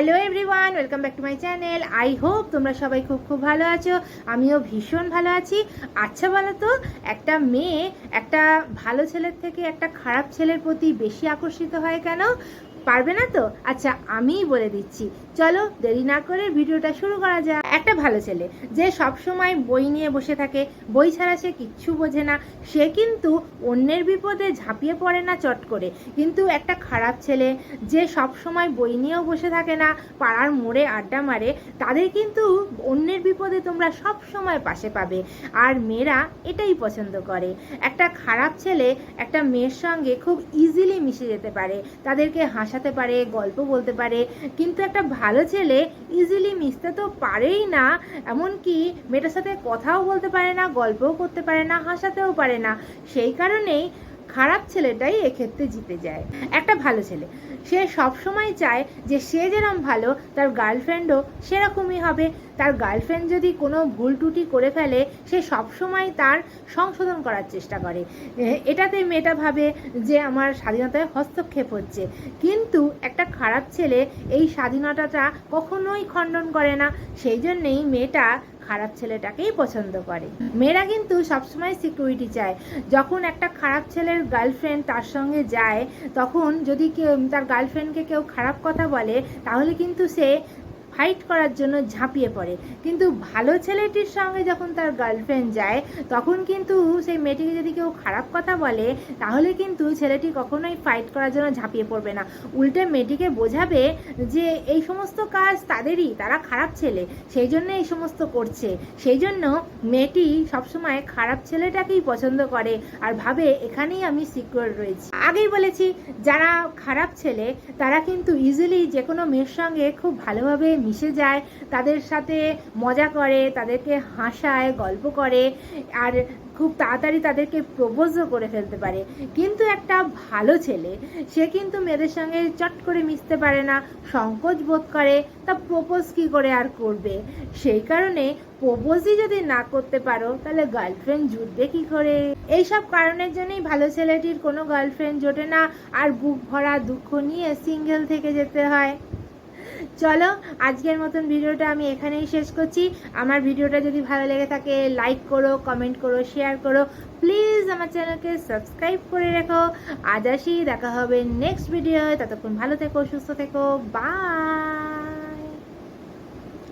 Hello everyone welcome back to my channel I hope তোমরা সবাই খুব খুব ভালো আছো। আমিও ভীষণ ভালো আছি। আচ্ছা বলো তো একটা মেয়ে একটা ভালো ছেলের থেকে একটা খারাপ ছেলের প্রতি বেশি আকর্ষিত হয় কেন? পারবে না তো? আচ্ছা আমিই বলে দিচ্ছি। চলো দেরি না করে ভিডিওটা শুরু করা যাক। একটা ভালো ছেলে যে সব সময় বই নিয়ে বসে থাকে, বই ছাড়া সে কিচ্ছু বোঝে না। সে কিন্তু অন্যের বিপদে ঝাঁপিয়ে পড়ে না চট করে। কিন্তু একটা খারাপ ছেলে যে সব সময় বই নিয়েও বসে থাকে না, পাড়ার মোড়ে আড্ডা মারে, তাদের কিন্তু অন্যের বিপদে তোমরা সব সময় পাশে পাবে। আর মেয়েরা এটাই পছন্দ করে। একটা খারাপ ছেলে একটা মেয়ের সঙ্গে খুব ইজিলি মিশে যেতে পারে। তাদেরকে হাসাতে পারে, গল্প বলতে পারে। কিন্তু একটা ভালো ছেলে ইজিলি মিশতে তো পারেই না, এমনকি মেয়েটার সাথে কথাও বলতে পারে না, গল্পও করতে পারে না, হাসাতেও পারে না। সেই কারণেই খারাপ ছেলেটাই এক্ষেত্রে জিতে যায়। একটা ভালো ছেলে। সে সব সময় চায় যে সে যেরকম ভালো, তার গার্লফ্রেন্ডও সেরকমই হবে। তার গার্লফ্রেন্ড যদি কোনো ভুল টুটি করে ফেলে, সে সব সময় তার সংশোধন করার চেষ্টা করে। এটাতে মেয়েটা ভাবে যে আমার স্বাধীনতায় হস্তক্ষেপ হচ্ছে। কিন্তু একটা খারাপ ছেলে এই স্বাধীনতাটা কখনোই খণ্ডন করে না। সেই জন্যেই মেয়েটা খারাপ ছেলেটাকেই পছন্দ করে। মেয়েরা কিন্তু সবসময় সিকিউরিটি চায়। যখন একটা খারাপ ছেলের গার্লফ্রেন্ড তার সঙ্গে যায়, তখন যদি কেউ তার গার্লফ্রেন্ডকে কেউ খারাপ কথা বলে, তাহলে কিন্তু সে ফাইট করার জন্য ঝাঁপিয়ে পড়ে। কিন্তু ভালো ছেলেটির সঙ্গে যখন তার গার্লফ্রেন্ড যায়, তখন কিন্তু সেই মেয়েটিকে যদি কেউ খারাপ কথা বলে, তাহলে কিন্তু ছেলেটি কখনোই ফাইট করার জন্য ঝাঁপিয়ে পড়বে না। উল্টে মেয়েটিকে বোঝাবে যে এই সমস্ত কাজ তাদেরই, তারা খারাপ ছেলে, সেই জন্য এই সমস্ত করছে। সেই জন্য মেয়েটি সবসময় খারাপ ছেলেটাকেই পছন্দ করে আর ভাবে, এখানেই আমি সিকিউর রয়েছি। আগেই বলেছি, যারা খারাপ ছেলে, তারা কিন্তু ইজিলি যে কোনো মেয়ের সঙ্গে খুব ভালোভাবে মিশে যায়, তাদের সাথে মজা করে, তাদেরকে হাসায়, গল্প করে, আর খুব তাড়াতাড়ি তাদেরকে প্রপোজও করে ফেলতে পারে। কিন্তু একটা ভালো ছেলে, সে কিন্তু মেয়েদের সঙ্গে চট করে মিশতে পারে না, সংকোচ বোধ করে, তা প্রপোজ কি করে আর করবে? সেই কারণে প্রপোজই যদি না করতে পারো, তাহলে গার্লফ্রেন্ড জুটবে কি করে? এইসব কারণের জন্যই ভালো ছেলেটির কোনো গার্লফ্রেন্ড জোটে না, আর বুক ভরা দুঃখ নিয়ে সিঙ্গেল থেকে যেতে হয়। চলো, আজকের মতন ভিডিওটা আমি এখানেই শেষ করছি। আমার ভিডিওটা যদি ভালো লেগে থাকে লাইক করো কমেন্ট করো শেয়ার করো। প্লিজ আমার চ্যানেলকে সাবস্ক্রাইব করে রেখো। আজ আসি, দেখা হবে নেক্সট ভিডিও ততক্ষণ ভালো থেকো, সুস্থ থেকো। বাই